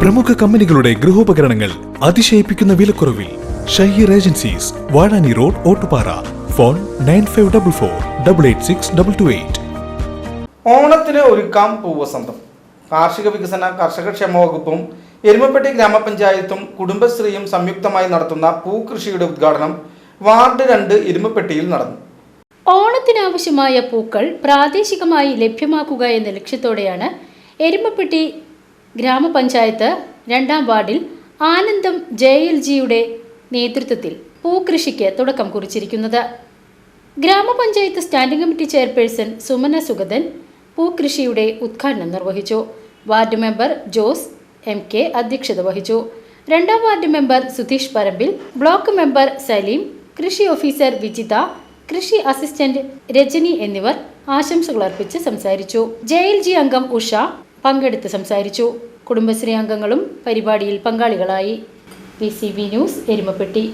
പ്രമുഖ കമ്പനികളുടെ ഗൃഹോപകരണങ്ങൾ അതിശയിപ്പിക്കുന്ന വിലക്കുറവിൽ Shaheer agencies Vazhani road Ottupara. Phone nine five double four double eight six double two eight. ഓണത്തിന് ഒരുക്കാം പൂവസന്തം കാർഷിക വികസന കർഷക ക്ഷേമ വകുപ്പും എരുമപ്പെട്ടി ഗ്രാമപഞ്ചായത്തും കുടുംബശ്രീയും സംയുക്തമായി നടത്തുന്ന പൂക്കൃഷിയുടെ ഉദ്ഘാടനം വാർഡ് രണ്ട് എരുമപ്പെട്ടിയിൽ നടന്നു. ഓണത്തിനാവശ്യമായ പൂക്കൾ പ്രാദേശികമായി ലഭ്യമാക്കുക എന്ന ലക്ഷ്യത്തോടെയാണ് എരുമപ്പെട്ടി ഗ്രാമപഞ്ചായത്ത് രണ്ടാം വാർഡിൽ ആനന്ദം ജെ എൽ ജിയുടെ നേതൃത്വത്തിൽ പൂക്കൃഷിക്ക് തുടക്കം കുറിച്ചിരിക്കുന്നത്. ഗ്രാമപഞ്ചായത്ത് standing committee chairperson Sumana Sugathan പൂക്കൃഷിയുടെ ഉദ്ഘാടനം നിർവഹിച്ചു. Ward member Jose M K അധ്യക്ഷത വഹിച്ചു. രണ്ടാം ward member Sudheesh Parambil block member Saleem കൃഷി ഓഫീസർ വിജിത കൃഷി അസിസ്റ്റന്റ് രജനി എന്നിവർ ആശംസകൾ അർപ്പിച്ച് സംസാരിച്ചു. ജെ എൽ ജി അംഗം ഉഷ പങ്കെടുത്ത് സംസാരിച്ചു. കുടുംബശ്രീ അംഗങ്ങളും പരിപാടിയിൽ പങ്കാളികളായി. P C B news Erumapetty.